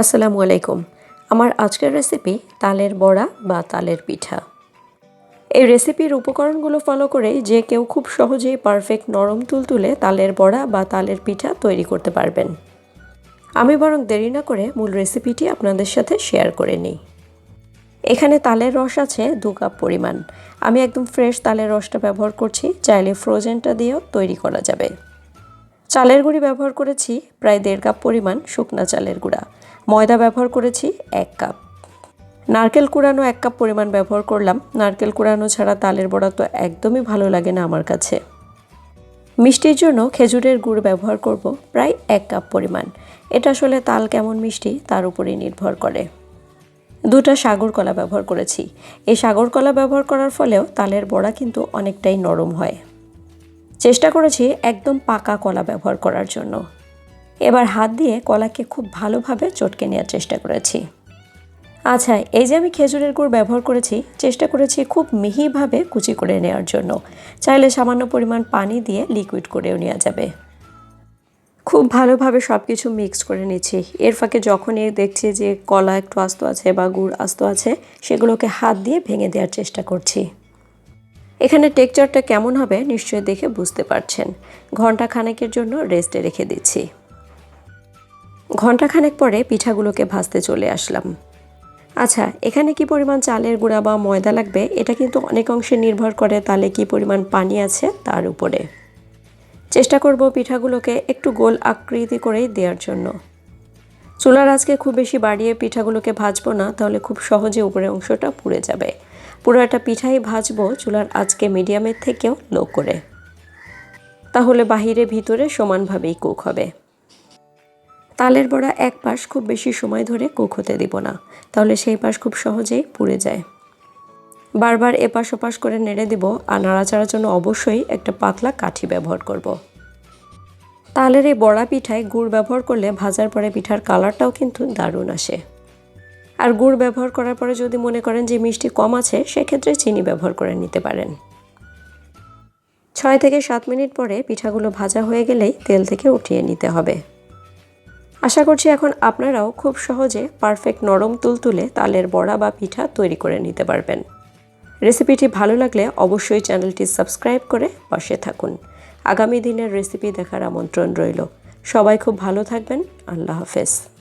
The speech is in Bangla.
আসসালামু আলাইকুম। আমার আজকের রেসিপি তালের বড়া বা তালের পিঠা। এই রেসিপির উপকরণগুলো ফলো করেই যে কেউ খুব সহজেই পারফেক্ট নরম তুলতুলে তালের বড়া বা তালের পিঠা তৈরি করতে পারবেন। আমি বরং দেরি না করে মূল রেসিপিটি আপনাদের সাথে শেয়ার করে নিই। এখানে তালের রস আছে দু কাপ পরিমাণ। আমি একদম ফ্রেশ তালের রসটা ব্যবহার করছি, চাইলে ফ্রোজেনটা দিয়েও তৈরি করা যাবে। চালের গুঁড়ি ব্যবহার করেছি প্রায় দেড় কাপ পরিমাণ শুকনা চালের গুঁড়া। ময়দা ব্যবহার করেছি এক কাপ। নারকেল কুড়ানো এক কাপ পরিমাণ ব্যবহার করলাম। নারকেল কুড়ানো ছাড়া তালের বড়া তো একদমই ভালো লাগে না আমার কাছে। মিষ্টির জন্য খেজুরের গুড় ব্যবহার করব প্রায় এক কাপ পরিমাণ। এটা আসলে তাল কেমন মিষ্টি তার উপরেই নির্ভর করে। দুটা সাগর কলা ব্যবহার করেছি। এই সাগর কলা ব্যবহার করার ফলেও তালের বড়া কিন্তু অনেকটাই নরম হয়। চেষ্টা করেছি একদম পাকা কলা ব্যবহার করার জন্য। এবার হাত দিয়ে কলাকে খুব ভালোভাবে চটকে নেওয়ার চেষ্টা করেছি। আচ্ছা এই যে আমি খেজুরের গুড় ব্যবহার করেছি, চেষ্টা করেছি খুব মিহিভাবে কুচি করে নেওয়ার জন্য। চাইলে সামান্য পরিমাণ পানি দিয়ে লিকুইড করেও নেওয়া যাবে। খুব ভালোভাবে সব কিছু মিক্স করে নিচ্ছি। এর ফাঁকে যখনই দেখছি যে কলা একটু আস্ত আছে বা গুড় আস্ত আছে, সেগুলোকে হাত দিয়ে ভেঙে দেওয়ার চেষ্টা করছি। এখানে টেকচারটা কেমন হবে নিশ্চয়ই দেখে বুঝতে পারছেন। ঘণ্টা খানেকের জন্য রেস্টে রেখে দিচ্ছি। ঘণ্টা খানেক পরে পিঠাগুলোকে ভাজতে চলে আসলাম। আচ্ছা এখানে কি পরিমাণ চালের গুঁড়া বা ময়দা লাগবে? এটা কিন্তু অনেক অংশে নির্ভর করে তালে কি পরিমাণ পানি আছে তার উপরে। চেষ্টা করব পিঠাগুলোকে একটু গোল আকৃতি করেই দেওয়ার জন্য। চুলার আজকে খুব বেশি বাড়িয়ে পিঠাগুলোকে ভাজবো না, তাহলে খুব সহজে উপরের অংশটা পুড়ে যাবে। পুরো একটা পিঠাই ভাজবো চুলার আজকে মিডিয়ামের থেকেও লো করে। তাহলে বাহিরে ভিতরে সমানভাবেই কুক হবে। তালের বড়া এক পাশ খুব বেশি সময় ধরে কুক হতে দিব না। তাহলে সেই পাশ খুব সহজেই পুড়ে যায়। বারবার এপাশ ওপাশ করে নেড়ে দিব আর নাড়াচাড়ার জন্য অবশ্যই একটা পাতলা কাঠি ব্যবহার করব। তালের এই বড়া পিঠায় গুড় ব্যবহার করলে ভাজার পরে পিঠার কালারটাও কিন্তু দারুণ আসে। আর গুড় ব্যবহার করার পরে যদি মনে করেন যে মিষ্টি কম আছে, সেক্ষেত্রে চিনি ব্যবহার করে নিতে পারেন। ছয় থেকে সাত মিনিট পরে পিঠাগুলো ভাজা হয়ে গেলেই তেল থেকে উঠিয়ে নিতে হবে। আশা করছি এখন আপনারাও খুব সহজে পারফেক্ট নরম তুলতুলে তালের বড়া বা পিঠা তৈরি করে নিতে পারবেন। রেসিপিটি ভালো লাগলে অবশ্যই চ্যানেলটি সাবস্ক্রাইব করে পাশে থাকুন। আগামী দিনের রেসিপি দেখার আমন্ত্রণ রইল। সবাই খুব ভালো থাকবেন। আল্লাহ হাফেজ।